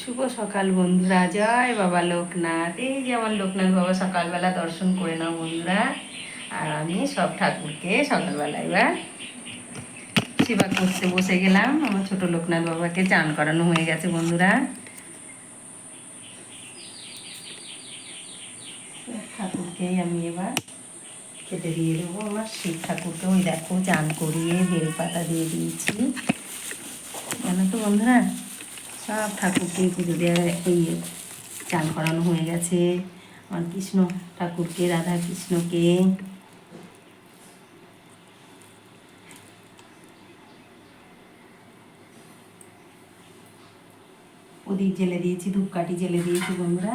শুভ সকাল বন্ধুরা, জয় বাবা লোকনাথ। এই যে আমার লোকনাথ বাবা সকালবেলা দর্শন করে নাও বন্ধুরা। আর আমি সব ঠাকুরকে সকালবেলা এবার সেবা করতে বসে গেলাম। আমার ছোট লোকনাথ বাবাকে চান করানো হয়ে গেছে বন্ধুরা। ঠাকুরকেই আমি এবার খেতে দিয়ে দেবো। আমার শিব ঠাকুরকে ওই দেখো চান করিয়ে বেলপাতা দিয়ে দিয়েছি। জানো তো বন্ধুরা সব ঠাকুরকে পুজো দেওয়া এই চান করানো হয়ে গেছে। আমার কৃষ্ণ ঠাকুরকে রাধা কৃষ্ণকে প্রদীপ জেলে দিয়েছি, ধূপকাঠি জেলে দিয়েছি বন্ধুরা।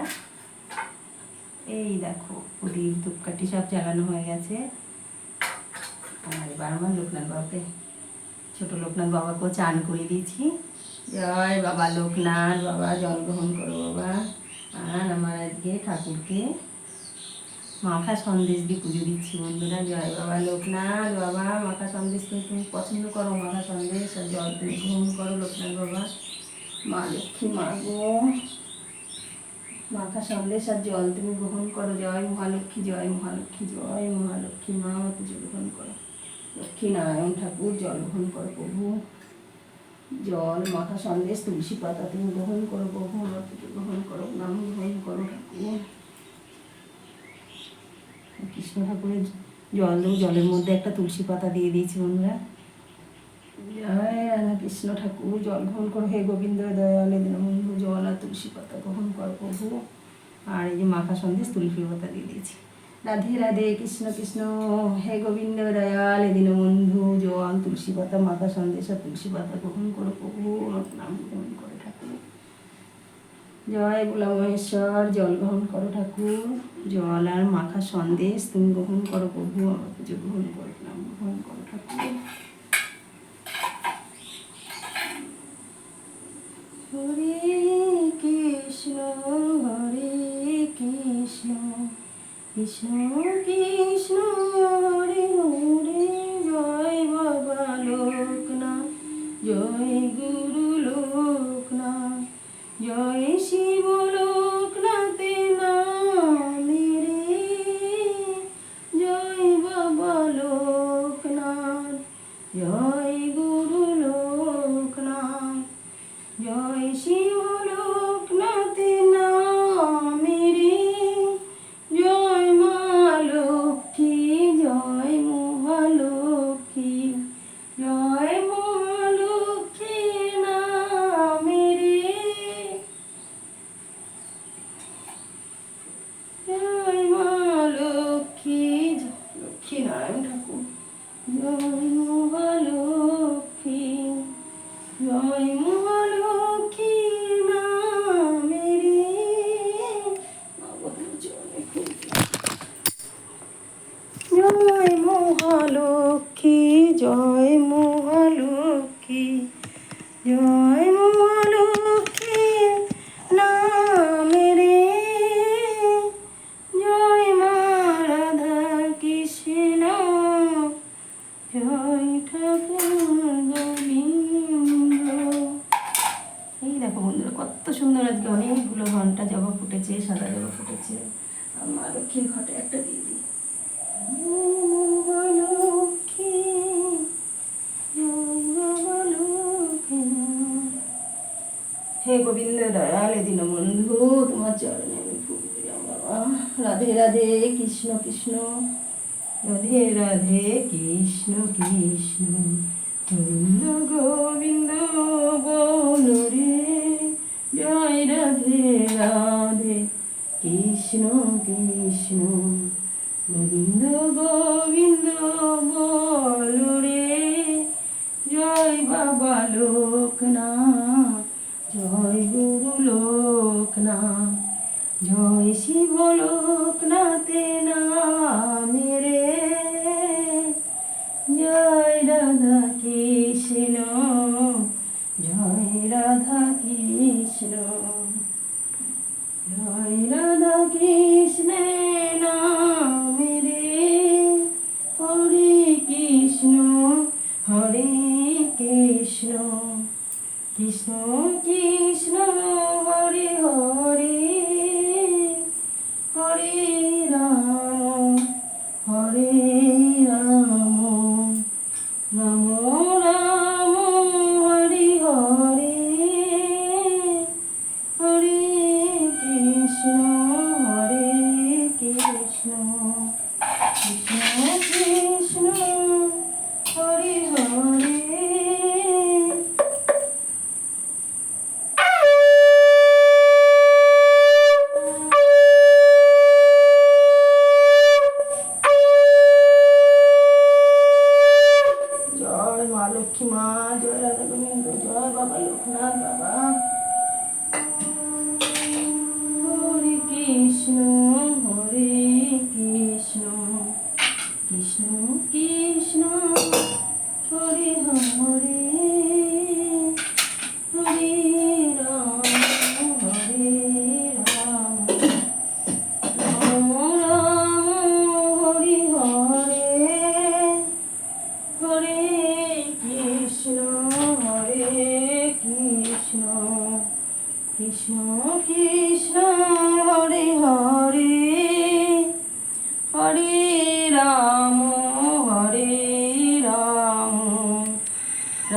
এই দেখো, প্রদীপ, ধূপকাঠি সব জ্বালানো হয়ে গেছে। আর এবার আমার লোকনাথ বাবাকে, ছোট লোকনাথ বাবাকেও চান করে দিয়েছি। জয় বাবা লোকনাথ, বাবা জল গ্রহণ করো বাবা। আর আমার আজকে ঠাকুরকে মাখা সন্দেশ দিয়ে পুজো দিচ্ছি বন্ধুরা। জয় বাবা লোকনাথ, বাবা মাখা সন্দেশ তুমি পছন্দ করো মাখা সন্দেশ আর জল তুমি গ্রহণ করো লোকনাথ বাবা। মা লক্ষ্মী, মা গো। সন্দেশ আর জল তুমি গ্রহণ করো। জয় মহালক্ষ্মী জয় মহালক্ষ্মী জয় মহালক্ষ্মী মা, পুজো গ্রহণ করো। লক্ষ্মী নারায়ণ ঠাকুর, জল গ্রহণ করো প্রভু। জল, মাথা সন্দেশ, তুলসী পাতা, তুমি গ্রহণ করো আমার গ্রহণ করো নাম গ্রহণ করো কৃষ্ণ ঠাকুরের জল দেবো, জলের মধ্যে একটা তুলসী পাতা দিয়ে দিয়েছি বন্ধুরা। জয় রাধা কৃষ্ণ ঠাকুর, জল গ্রহণ করো, হে গোবিন্দ, দয়ালে, দীনবন্ধু, জল আর তুলসী পাতা গ্রহণ করো প্রভু। আর এই যে মাখা সন্দেশ, তুলসী পাতা দিয়ে দিয়েছি। রাধে রাধে কৃষ্ণ কৃষ্ণ। হে গোবিন্দ দয়াল দীনবন্ধু জল তুলসী পাতা মাখা সন্দেশ তুলসী পাতা গ্রহণ করো প্রভু নাম গ্রহণ করো ঠাকুর। জয় গোলা মহেশ্বর, জল গ্রহণ করো ঠাকুর, জল আর মাখা সন্দেশ তুমি গ্রহণ করো প্রভু, আমার পুজো গ্রহণ করো, নাম গ্রহণ করো ঠাকুর। হরে কৃষ্ণ কৃষ্ণ হরে হরে জয় বাবা লোকনাথ জয় গুরু লোকনাথ জয় শিব মহালক্ষ্মী জয় মহালক্ষ্মী জয় মহালক্ষ্মী নামে রে। জয় মা রাধা কৃষ্ণ, জয় ঠাকুর গোবিন্দ। এই দেখো বন্ধুরা, কত সুন্দর আজকে অনেকগুলো ঘণ্টা জবা ফুটেছে, সাদা জবা ফুটেছে। মা লক্ষ্মীর ঘটে একটা দিয়ে দিই। কৃষ্ণ কৃষ্ণ। রাধে রাধে কৃষ্ণ কৃষ্ণ। গোবিন্দ গোবিন্দ, বল রে। জয় Radhe Radhe Krishna Krishna. Govinda Govinda. Krishna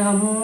um,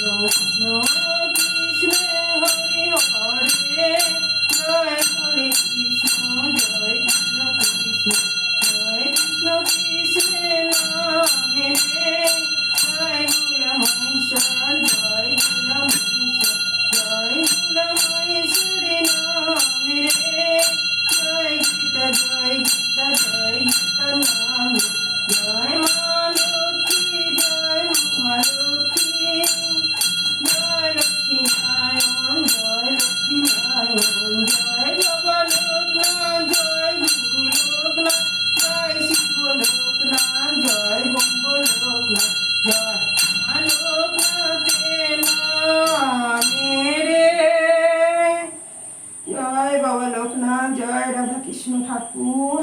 Não, não. Krishna ঠাকুর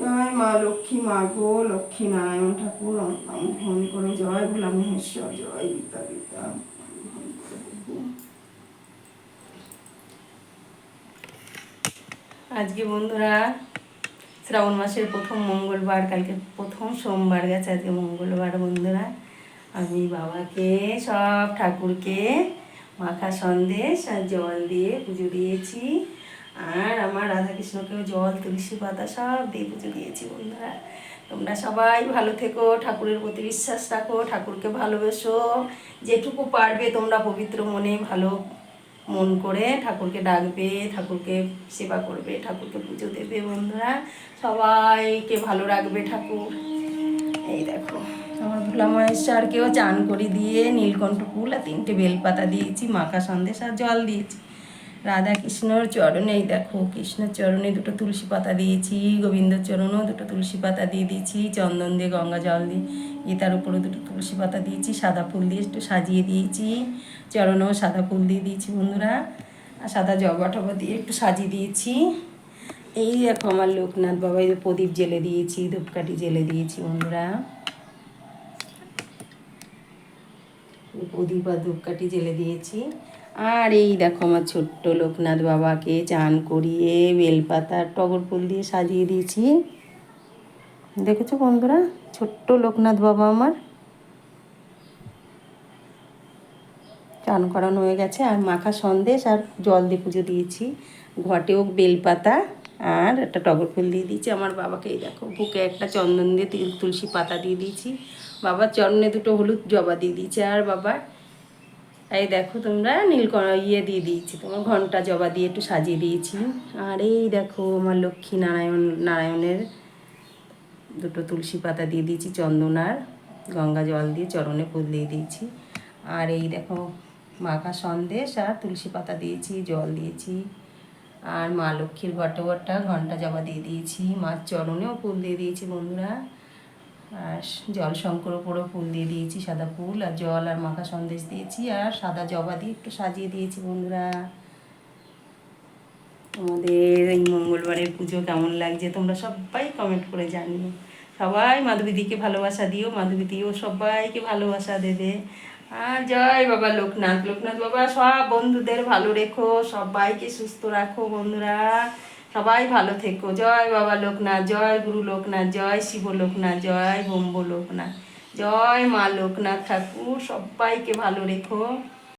জয় মা লক্ষ্মী মা গো লক্ষ্মী নারায়ণ ঠাকুর অঙ্কন করে জয় ভোলা মহেশ্বর জয় গীতা গীতা আজকে বন্ধুরা, শ্রাবণ মাসের প্রথম মঙ্গলবার, কালকে প্রথম সোমবার গেছে আজকে মঙ্গলবার বন্ধুরা। আমি বাবাকে, সব ঠাকুরকে মাখা সন্দেশ আর জল দিয়ে পুজো দিয়েছি। আর আমার রাধাকৃষ্ণকেও জল, তুলসী পাতা সব দিয়ে পুজো দিয়েছি বন্ধুরা। তোমরা সবাই ভালো থেকো, ঠাকুরের প্রতি বিশ্বাস রাখো, ঠাকুরকে ভালোবেসো। যেটুকু পারবে তোমরা পবিত্র মনে ভালো মন করে ঠাকুরকে ডাকবে, ঠাকুরকে সেবা করবে, ঠাকুরকে পুজো দেবে বন্ধুরা। সবাইকে ভালো রাখবে ঠাকুর। এই দেখো, আমার ভোলা মহেশ্বরকেও চান করে দিয়ে নীলকণ্ঠ ফুল আর তিনটে বেলপাতা দিয়েছি, মাখা সন্দেশ আর জল দিয়েছি। রাধা কৃষ্ণর চরণে, এই দেখো, কৃষ্ণের চরণে দুটো তুলসী পাতা দিয়েছি গোবিন্দর চরণেও দুটো তুলসী পাতা দিয়ে দিয়েছি, চন্দন দিয়ে, গঙ্গা জল দিয়ে, গীতার উপরে দুটো তুলসী পাতা দিয়েছি, সাদা ফুল দিয়ে একটু সাজিয়ে দিয়েছি, চরণেও সাদা ফুল দিয়ে দিয়েছি বন্ধুরা, আর সাদা জবা টবা দিয়ে একটু সাজিয়ে দিয়েছি। এই দেখো আমার লোকনাথ বাবা, এই প্রদীপ জেলে দিয়েছি, ধূপকাঠি জেলে দিয়েছি বন্ধুরা। প্রদীপ আর ধূপকাঠি জেলে দিয়েছি। আর এই দেখো আমার ছোট্ট লোকনাথ বাবাকে চান করিয়ে বেলপাতার টগর ফুল দিয়ে সাজিয়ে দিয়েছি। দেখেছ বন্ধুরা? ছোট্ট লোকনাথ বাবা আমার। চান করানো হয়ে গেছে। আর মাখা সন্দেশ আর জল দিয়ে পুজো দিয়েছি। ঘটেও বেলপাতা আর একটা টগর ফুল দিয়ে দিয়েছি আমার বাবাকে। এই দেখো, বুকে একটা চন্দন দিয়ে তিল- তুলসী পাতা দিয়ে দিয়েছি। বাবার চরণে দুটো হলুদ জবা দিয়ে দিয়েছি আর বাবার এই দেখো তোমরা নীল ইয়ে দিয়ে দিয়েছি, তোমার ঘণ্টা জবা দিয়ে একটু সাজিয়ে দিয়েছি। আর এই দেখো আমার লক্ষ্মী নারায়ণ নারায়ণের দুটো তুলসী পাতা দিয়ে দিয়েছি চন্দন আর গঙ্গা জল দিয়ে চরণে ফুল দিয়ে দিয়েছি। আর এই দেখো মাখা সন্দেশ আর তুলসী পাতা দিয়েছি, জল দিয়েছি। আর মা লক্ষ্মীর ঘটে ঘটা ঘণ্টা জবা দিয়ে দিয়েছি, মার চরণেও ফুল দিয়ে দিয়েছি বন্ধুরা। জল শঙ্কর উপরও ফুল দিয়ে দিয়েছি সাদা ফুল আর জল আর মাখা সন্দেশ দিয়েছি আর সাদা জবা দিয়ে একটু সাজিয়ে দিয়েছি বন্ধুরা। তোমাদের এই মঙ্গলবারের পুজো কেমন লাগছে তোমরা সবাই কমেন্ট করে জানিও। সবাই মাধবীদিকে ভালোবাসা দিও, মাধবীদিও সবাইকে ভালোবাসা দেবে। আর জয় বাবা লোকনাথ লোকনাথ বাবা সব বন্ধুদের ভালো রেখো, সবাইকে সুস্থ রাখো বন্ধুরা। সবাই ভালো থেকো। জয় বাবা লোকনাথ, জয় গুরু লোকনাথ, জয় শিব লোকনাথ, জয় বম্ব লোকনাথ, জয় মা লোকনাথ ঠাকুর, সবাইকে ভালো রেখো।